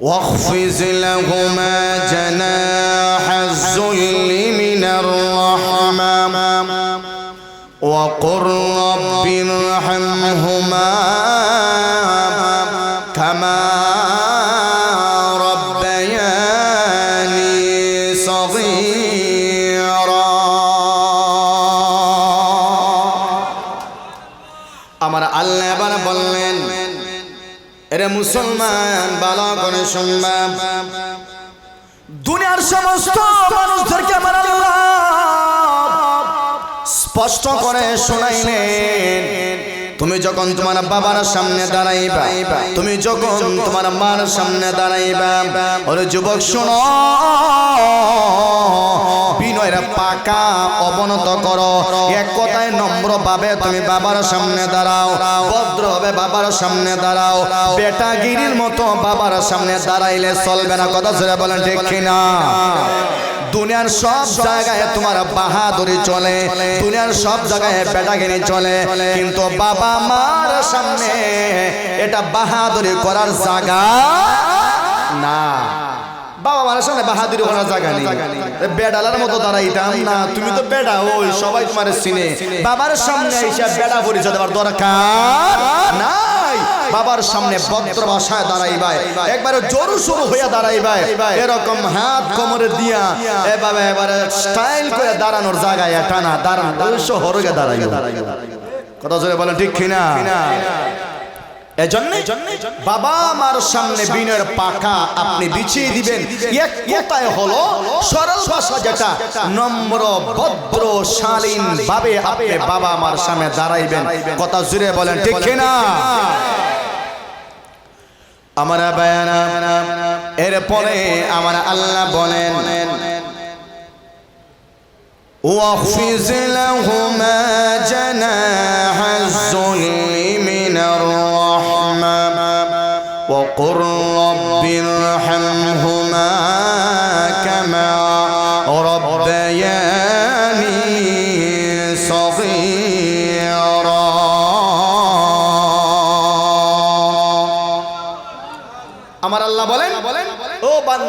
واخفز لهما جناح الذل من الرحمة وقل رب ارحمهما এরে মুসলমান বালা করে শুনবা। দুনিয়ার সমস্ত মানুষদেরকে আমার আল্লাহ স্পষ্ট করে শোনাইলেন। তুমি যখন তোমার বাবার সামনে দাঁড়াইবা, তুমি যখন তোমার মার সামনে দাঁড়াইবা, ওরে যুবক শোনো, বিনয়ের পাকা অবনত করো। এক কথায় নম্র ভাবে তুমি বাবার সামনে দাঁড়াও ভদ্র হবে বাবার সামনে দাঁড়াও। বেটাগিরির মতো বাবার সামনে দাঁড়াইলে চলবে না, কথা জোরে বলেন ঠিক কিনা? দুনিয়ার সব জায়গায় তোমার বাহাদুরি চলে, দুনিয়ার সব জায়গায় বেটাগিরি চলে। কিন্তু বাবা মার সামনে এটা বাহাদুরি করার জায়গা না। বাবা মার সামনে বাহাদুরি করার জায়গা নেই। বেডালার মতো দাঁড়াইতাম না। তুমি তো বেডা, ওই সবাই তোমার চিনে। বাবার সামনে এসে বেডা পরিচয় দেওয়ার দরকার নাই বাবার সামনে ভদ্র ভাষায় দাঁড়াইবাই একবারে জোর শুরু হইয়া দাঁড়াইবাই এরকম হাত কোমরে দিয়া এভাবে এবারে স্টাইল করে দাঁড়ানোর জায়গায় এটা না দাঁড়ান হরগে দাঁড়াই কথা জোরে বলেন, ঠিক কিনা? এজন্য বাবা মার সামনে বিনয়ের পাকা আপনি বিছিয়ে দিবেন। এক কথায় হলো, সরল ভাষা যেটা, নম্র, ভদ্র, শালীন ভাবে আপনি বাবা মার সামনে দাঁড়াইবেন। কথা জুড়ে বলেন, ঠিক কিনা? আমার বায়ানা এরপরে আমার আল্লাহ বলেন واخفض لهما جناح الذل من الرحمة وقل رب ارحمهما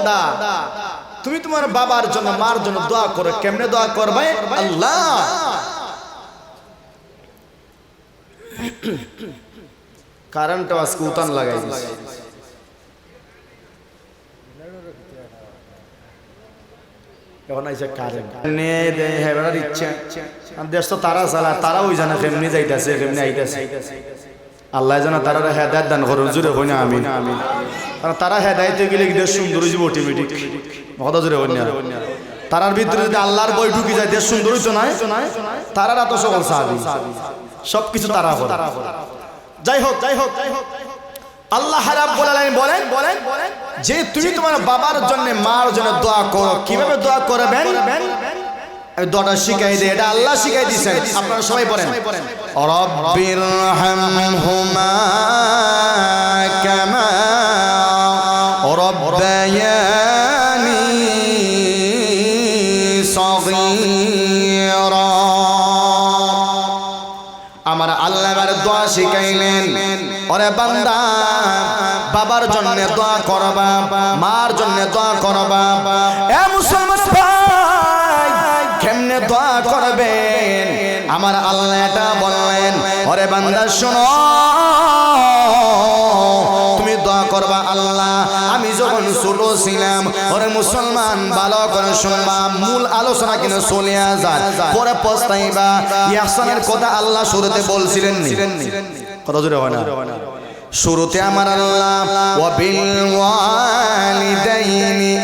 বান্দা, তুমি তোমার বাবার জন্য, মার জন্য দোয়া করো। কেমনে দোয়া করবে? আল্লাহ। কারেন্ট আজকে উতান লাগাই। এখন আল্লাহ জানা তারা হেদায়ত দান করুন। জুড়ে হই না আমি কারণ তারা হেদায়তে গেলে দেশ সুন্দর হয়ে যাবে অটোমেটিক কথা জুড়ে হই তারার ভিতরে যদি আল্লাহর বই ঢুকি যায়, দেশ সুন্দর হইতো নাই তারার এত সকল সাহাবি। সব কিছু তারা করে। যাই হোক যাই হোক যাই হোক। আল্লাহ বলেন বলেন, যে তুমি তোমার বাবার জন্য, মার জন্য দোয়া করো। কীভাবে দোয়া করবেন? দোয়াটা শিখাই দিই। এটা আল্লাহ শিখাই দিয়েছেন। আপনারা সবাই বলেন রব্বির হামহুমা জন্য দোয়া করবা, মার জন্য দোয়া করবা। এ মুসলমান ভাই, কেমনে দোয়া করবেন? আমার আল্লাহ এটা বললেন, ওরে বান্দা, শোনো। তুমি দোয়া করবা আল্লাহ। আমি যখন ছোট ছিলাম, ওরে মুসলমান, ভালো করে শুনবা। মূল আলোচনা কিন্তু চলে যায় পরে পস্তাইবা। ইয়াহসানের কথা আল্লাহ শুরুতে বলছিলেন কথা জুড়ে হয় না। শুরুতে আমার আল্লাহ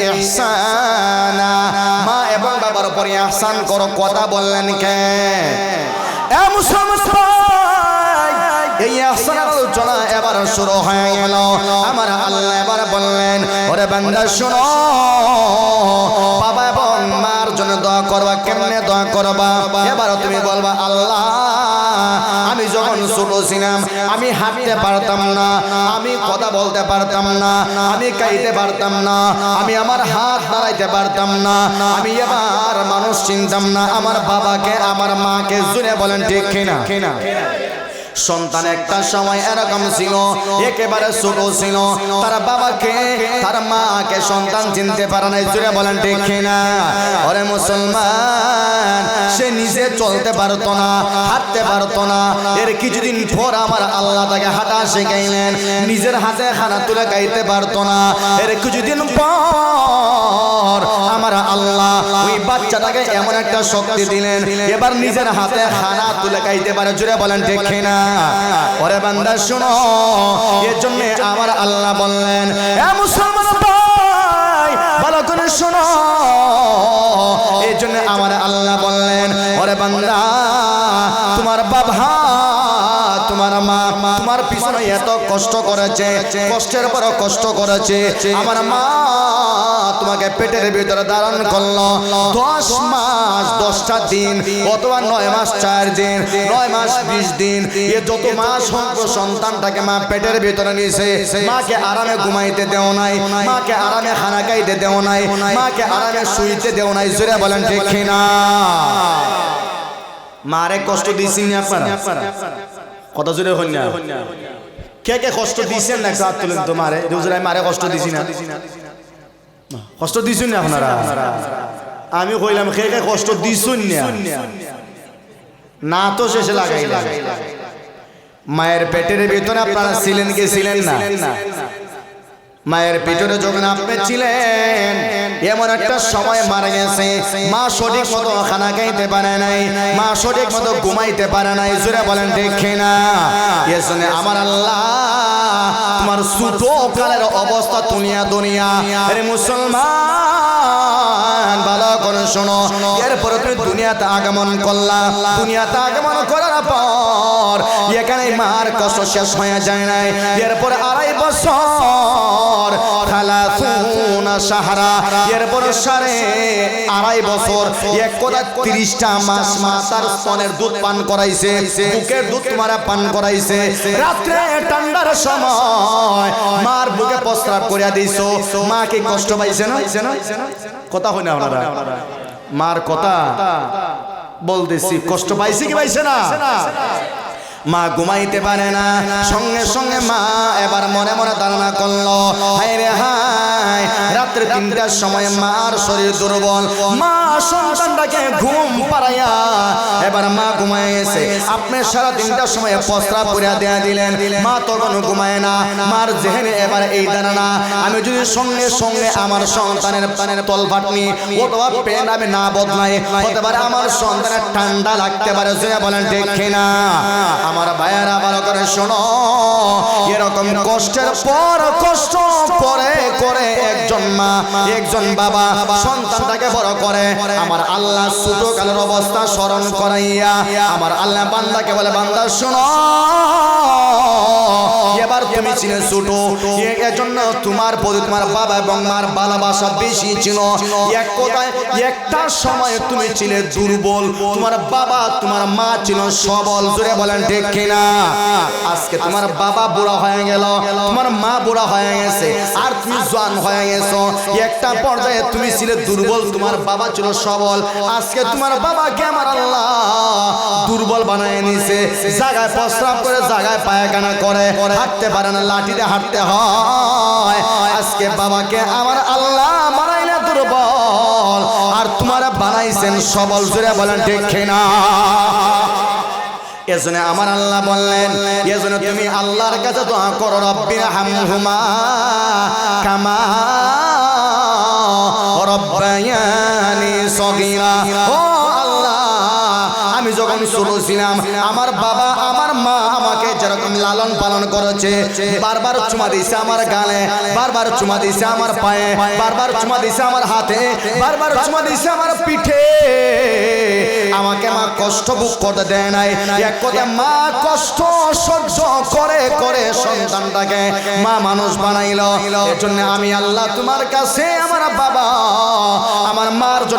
ইহসানা। মা এবং বাবার উপর ইহসান করো, কথা বললেন কে? এই ইহসানের আলোচনা এবার শুরু হয়ে গেল। আমার আল্লাহ এবার বললেন, ওরে বান্দা, শোনো, বাবা এবং মার জন্য দোয়া করবা, কেমনে দোয়া করবা? এবার তুমি বলবা, আল্লাহ ছোট আমি হাঁটতে পারতাম না, আমি কথা বলতে পারতাম না, আমি কাইতে পারতাম না, আমি আমার হাত দাঁড়াইতে পারতাম না, আমি আমার মানুষ চিনতাম না, আমার বাবাকে, আমার মাকে জুড়ে বলেন ঠিক কিনা কিনা? সন্তান একটা সময় এরকম ছিল, একেবারে ছোট ছিল। তার বাবাকে, তার মাকে সন্তান চিনতে পারে না জুড়ে বলেন ঠিক না ওরে মুসলমান, সে নিজে চলতে পারতো না, হাঁটতে পারতো না। এর কিছুদিন পর আমার আল্লাহ তাকে হাঁটা শেখাইলেন। নিজের হাতে খানা তুলে গাইতে পারতো না। এর কিছুদিন পর আমার আল্লাহ ওই বাচ্চাটাকে এমন একটা শক্তি দিলেন। এবার নিজের হাতে খানা তুলে খাইতে পারে। জুড়ে বলেন ঠিক না ওরে বান্দা শুনো এর জন্য আমার আল্লাহ বললেন মুসলমান ভাই ভালো করে শোনো। এই জন্য আমার আল্লাহ বললেন ওরে বান্দা তোমার বাবা তোমার মা তোমার পিছনে এত কষ্ট করেছে কষ্টের পর কষ্ট করেছে। আমার মা তোমাকে পেটের ভিতরে ধারণ করল। দশ মাস, দশটা দিন, অথবা নয় মাস, চার দিন, নয় মাস, বিশ দিন, এ যত মাস হোক সন্তানটাকে মা পেটের ভিতরে নিয়েছে, মাকে আরামে ঘুমাইতে দেও নাই, মাকে আরামে খানা খাইতে দেও নাই, মাকে আরামে শুইতে দেও নাই, জোরে বলেন ঠিক না মারে কষ্ট দিয়েছেন আপনারা? কত জোরে হন না। কে কে কষ্ট দিয়েছেন না হাত তুলেন তো মারে? রোজরাই মারে কষ্ট দিছি না। কষ্ট দিছুন না আপনারা? আমি কইলাম খেয়ে কষ্ট দিছুন না? না তো শেষে লাগাই মায়ের পেটের ভিতরে আপনারা ছিলেন কি ছিলেন না? মায়ের পিছনে যখন আপনি ছিলেন এমন একটা সময় মারা গেছে। মা সঠিক মতো খানা খাইতে পারে নাই। মা সঠিক মতো ঘুমাইতে পারে নাই। জোরে বলেন দেখে না এসনে আমার আল্লাহ তোমার সুতো কালের অবস্থা দুনিয়া দুনিয়া। আরে মুসলমান ভালো করে শোনো। এরপরে তুমি দুনিয়াতে আগমন করলা। দুনিয়াতে আগমন করার পর এখানে মার কষ্ট শেষ হয়ে যায় নাই। এরপরে আড়াই বছর থালাসুনা সাহারা এরপর সাড়ে আড়াই বছর, এক কথা তিরিশটা মাস মাতার স্তনের দুধ পান করাইছে দুধ তোমারা পান করাইছে। রাত্রে ঠান্ডার সময় মার বুকে করিয়া দিছো। মা কি কষ্ট পাইছে না? কথা হয় না আপনারা। মার কথা বলতেছি, কষ্ট পাইছে কি পাইছে না? মা ঘুমাইতে পারে না। সঙ্গে সঙ্গে মা এবার মনে মনে ধারণা করল, হায় রে হায়, রাত্রে তিনটার সময় মার শরীর দুর্বল। মা আমি যদি সঙ্গে সঙ্গে আমার সন্তানের প্রাণের তল ফাটনি অথবা প্যান্ট আমি না বদলাই হতে পারে আমার সন্তানের ঠান্ডা লাগতে পারে সে বলেন ঠিক না। আমার ভাইয়েরা ভালো করে শোনো। এরকম কষ্টের পর কষ্ট করে করে একজন মা, একজন বাবা সন্তানটাকে বড় করে। আমার আল্লাহ সুযোগের অবস্থা স্মরণ করাইয়া আমার আল্লাহ বান্দাকে বলে বান্দা শোনো। তুমি ছিলে ছোট। এজন্য তোমার প্রতি তোমার বাবা এবং মার ভালোবাসা বেশি ছিল। এক কথায়, একটা সময় তুমি ছিলে দুর্বল। তোমার বাবা, তোমার মা ছিল সবল। জোরে বলেন ঠিক কিনা? আজকে তোমার বাবা বুড়া হয়ে গেল। তোমার মা বুড়া হয়ে গেছে। আর তুমি জোয়ান হয়ে গেছো। একটা পর্যায়ে তুমি ছিলে দুর্বল। তোমার বাবা ছিল সবল। আজকে তোমার বাবাকে আমার আল্লাহ দুর্বল বানায় নিছে জায়গায় প্রস্রাব করে, জায়গায় পায়খানা করে, হাঁটতে পারে না লাঠিতে হাঁটতে হয়। আজকে বাবাকে আমার আল্লাহ বানাইলে দুর্বল। আর তোমারা বানাইছেন সবল জুড়ে বলেন ঠিক না এজন্য আমার আল্লাহ বললেন, এজন্য তুমি আল্লাহর কাছে দোয়া করো রব্বির হামহুমা কামা রব্বায়ানি সগীরা। ও আল্লাহ, আমি যখন ছোট ছিলাম আমার বাবা, আমার মা যেরকম লালন পালন করেছে, বারবার চুমা দিছে আমার গালে, বারবার চুমা দিছে আমার পায়ে, বারবার চুমা দিছে আমার হাতে, বারবার চুমা দিছে আমার পিঠে। আমাকে মা কষ্ট বুক করতে দেয় নাই। এক কথা মা কষ্ট সহ্য করে করে সন্তানটাকে মা মানুষ বানাইল। এর জন্য আমি আল্লাহ তোমার কাছে, আমার বাবা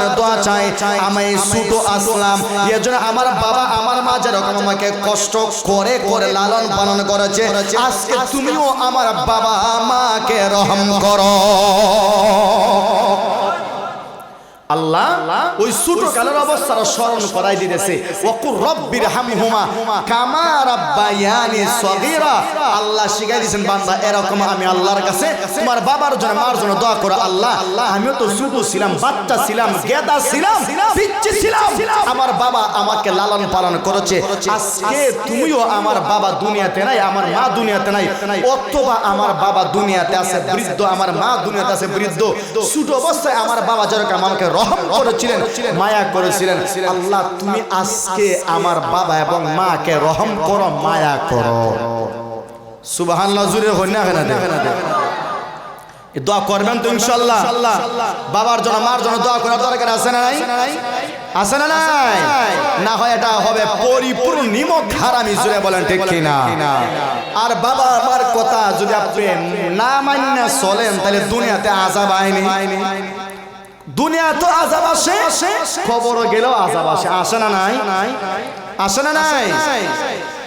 জন্য দোয়া চাই আমি ছোট আসলাম। এজন্য জন্য আমার বাবা আমার মা যেরকম আমাকে কষ্ট করে করে লালন পালন করেছে আজকে তুমিও আমার বাবা মাকে রহম করো। আল্লাহ ওই ছোট কালের অবস্থার স্মরণ করাই দিতেছে। ওকুর রব্বির হামহুমা কামা রাব্বায়ানি সগীরা। আল্লাহ শিখাই দিয়েছেন, বান্দা, এরকম আমি আল্লাহর কাছে তোমার বাবার জন্য, মার জন্য দোয়া করো। আল্লাহ আল্লাহ আমিও তো ছোট ছিলাম, বাচ্চা ছিলাম, গেদা ছিলাম ছিলাম। আমার বাবা আমাকে লালন পালন করেছে। আজকে তুমিও আমার বাবা দুনিয়াতে নাই, আমার মা দুনিয়াতে নাই। অথবা আমার বাবা দুনিয়াতে আছে, বৃদ্ধ, আমার মা দুনিয়াতে আছে, বৃদ্ধ। ছোট অবস্থায় আমার বাবা যেরকম আমাকে রহম করেছিলেন, মায়া করেছিলেন। আল্লাহ, তুমি আজকে আমার বাবা এবং মাকে রহম করো, মায়া করো। সুবহানাল্লাহ, জুড়ে হই না কেন এ দোয়া করবেন তো ইনশাল্লাহ বাবার জন্য, মার জন্য দোয়া করার দরকার আছে না নাই? আছে না নাই? না হয় এটা হবে পরিপূর্ণ নিমক হারামি, জুড়ে বলেন ঠিক কিনা? আর বাবা, আমার কথা যদি আপনি না মান্য চলেন, তাহলে দুনিয়াতে আজাব আইনি। দুনিয়া তো আজাব আসে খবর গেলেও আজাব আসে। আসে না নাই? আসে না নাই?